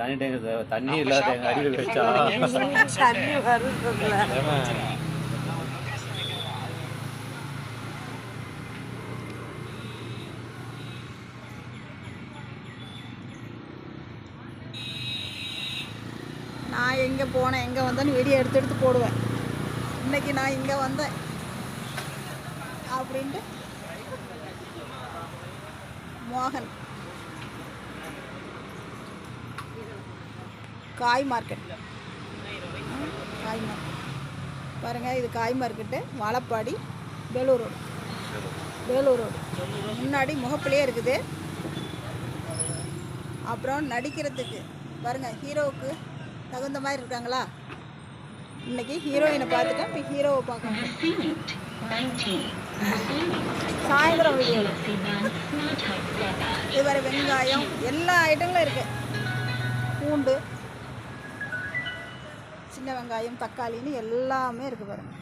தண்ணி டேங்க் தண்ணி இல்லாத டேங்க் அடியில் வச்சா. தண்ணி வருதுல நான் எங்கே போனேன்? எங்கே வந்தேன்னு வீடியோ எடுத்து எடுத்து போடுவேன். இன்னைக்கு நான் இங்கே வந்தேன். அப்படின்ட்டு மோகன். காய் மார்க்கெட் காய் மார்க்கெட் பாருங்கள் இது காய் market Vazhapadi Vellore road. Vellore road. முன்னாடி முகப்பிலே இருக்குது. அப்புறம் நடிக்கிறதுக்கு பாருங்கள் ஹீரோவுக்கு தகுந்த மாதிரி இருக்காங்களா? இன்னைக்கு ஹீரோயினை பார்த்துட்டேன் இப்போ ஹீரோவை பார்க்கணும் சாயந்தரம் வீடியோவில் இது மாதிரி வெங்காயம் எல்லா ஐட்டங்களும் இருக்குது பூண்டு சின்ன வெங்காயம் தக்காளின்னு எல்லாமே இருக்கு பாருங்க.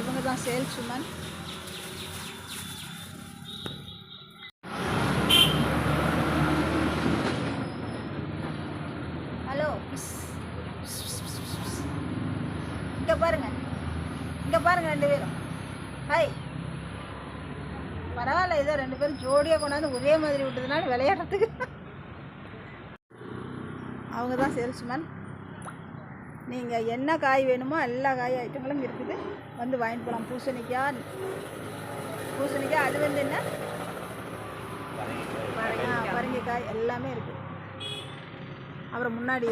இவங்க தான் சேல்ஸ் உமன் ஹலோ. இங்கே பாருங்க. இங்கே பாருங்க ரெண்டு பேரும். ஹாய். பரவாயில்ல ஏதோ ரெண்டு பேரும் ஜோடியாக கொண்டாந்து ஒரே மாதிரி விட்டதுனால விளையாடுறதுக்கு. அவங்க தான் சேல்ஸ்மேன் நீங்கள் என்ன காய் வேணுமோ எல்லா காய் ஐட்டங்களும் இருக்குது. வந்து வாங்கிட்டு போகலாம் பூசணிக்காய் பூசணிக்காய் அது வந்து என்ன? பரங்கிக்காய். எல்லாமே இருக்குது அப்புறம் முன்னாடி